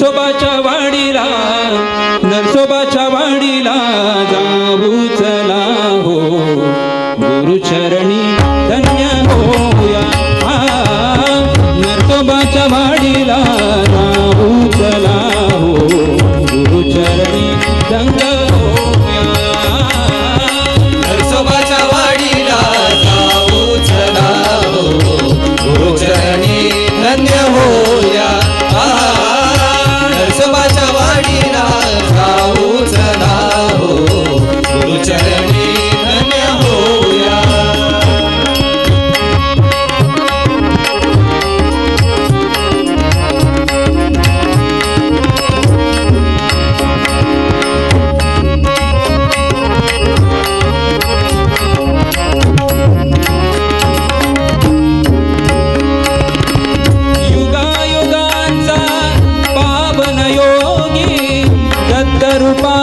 नरसोबाच्या वाडीला नरसोबाच्या वाडीला जाऊ चला हो. गुरुचरणी ರೂಪಾ